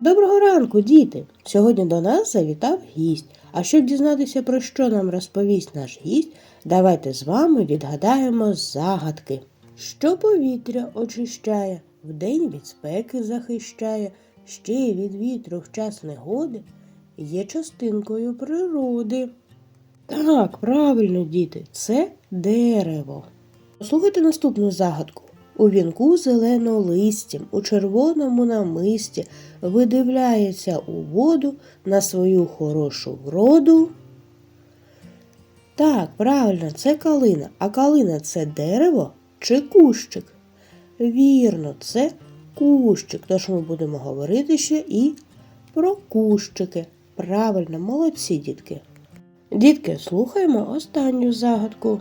Доброго ранку, діти! Сьогодні до нас завітав гість. А щоб дізнатися, про що нам розповість наш гість, давайте з вами відгадаємо загадки. Що повітря очищає, вдень від спеки захищає, ще й від вітру в час негоди, є частинкою природи. Так, правильно, діти, це дерево. Послухайте наступну загадку. У вінку зелено листям, у червоному намисті видивляється у воду на свою хорошу вроду. Так, правильно, це калина. А калина це дерево чи кущик? Вірно, це кущик. Тож ми будемо говорити ще і про кущики. Правильно, молодці, дітки. Дітки, слухаємо останню загадку.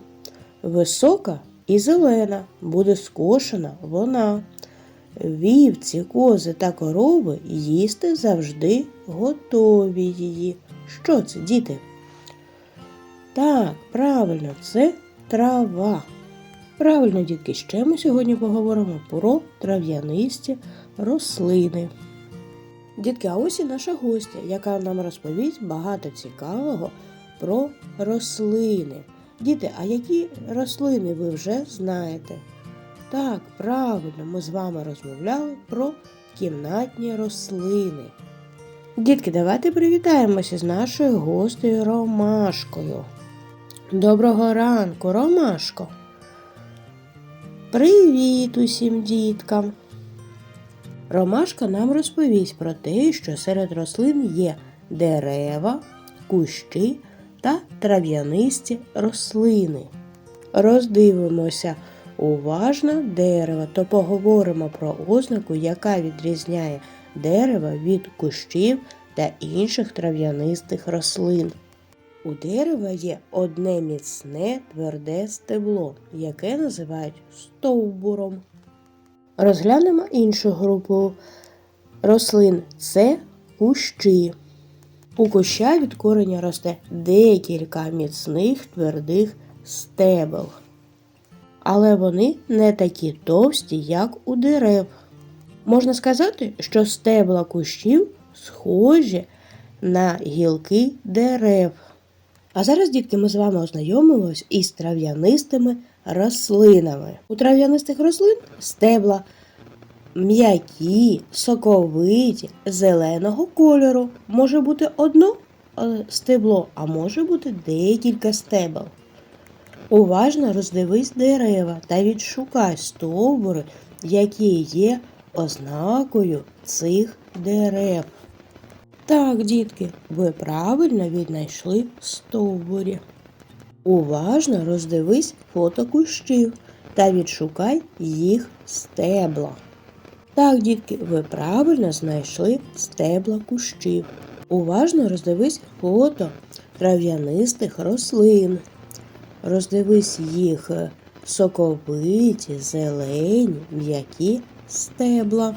Висока і зелена буде скошена вона. Вівці, кози та корови їсти завжди готові її. Що це, діти? Так, правильно, це трава. Правильно, дітки, ще ми сьогодні поговоримо про трав'янисті рослини. Дітки, а ось і наша гостя, яка нам розповість багато цікавого про рослини. Діти, а які рослини ви вже знаєте? Так, правильно, ми з вами розмовляли про кімнатні рослини. Дітки, давайте привітаємося з нашою гостею Ромашкою. Доброго ранку, Ромашко. Привіт усім діткам. Ромашка нам розповість про те, що серед рослин є дерева, кущі та трав'янисті рослини. Роздивимося уважно дерево, то поговоримо про ознаку, яка відрізняє дерева від кущів та інших трав'янистих рослин. У дерева є одне міцне тверде стебло, яке називають стовбуром. Розглянемо іншу групу рослин це кущі. У куща від кореня росте декілька міцних твердих стебел. Але вони не такі товсті, як у дерев. Можна сказати, що стебла кущів схожі на гілки дерев. А зараз, дітки, ми з вами ознайомимось із трав'янистими рослинами. У трав'янистих рослин стебла м'які, соковиті, зеленого кольору. Може бути одно е, стебло, а може бути декілька стебел. Уважно роздивись дерева та відшукай стовбури, які є ознакою цих дерев. Так, дітки, ви правильно віднайшли стовбурі. Уважно роздивись фото кущів та відшукай їх стебла. Так, дітки, ви правильно знайшли стебла кущів. Уважно роздивись фото трав'янистих рослин. Роздивись їх соковиті, зелені, м'які стебла.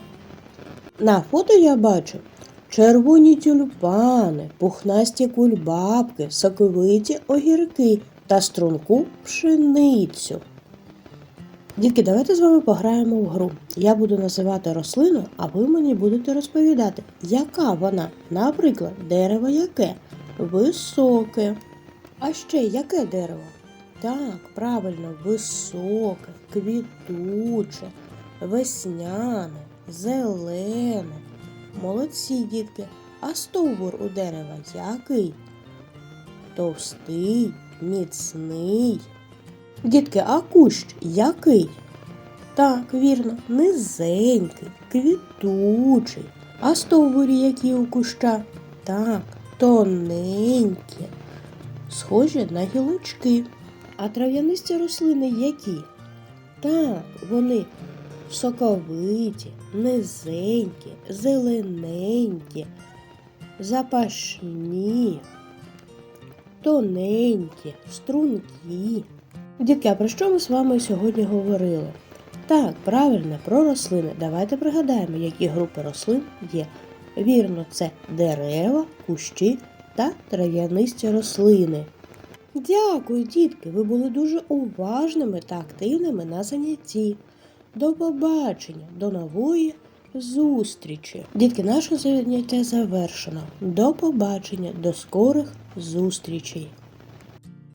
На фото я бачу червоні тюльпани, пухнасті кульбабки, соковиті огірки та струнку пшеницю. Дітки, давайте з вами пограємо в гру. Я буду називати рослину, а ви мені будете розповідати, яка вона. Наприклад, дерево яке? Високе. А ще яке дерево? Так, правильно, високе, квітуче, весняне, зелене. Молодці, дітки. А стовбур у дерева який? Товстий, міцний. Дітки, а кущ який? Так, вірно, низенький, квітучий. А стовбурі які у куща? Так, тоненькі, схожі на гілочки. А трав'янисті рослини які? Так, вони соковиті, низенькі, зелененькі, запашні, тоненькі, стрункі. Дітки, а про що ми з вами сьогодні говорили? Так, правильно, про рослини. Давайте пригадаємо, які групи рослин є. Вірно, це дерева, кущі та трав'янисті рослини. Дякую, дітки! Ви були дуже уважними та активними на занятті. До побачення, до нової зустрічі. Дітки, наше заняття завершено. До побачення, до скорих зустрічей.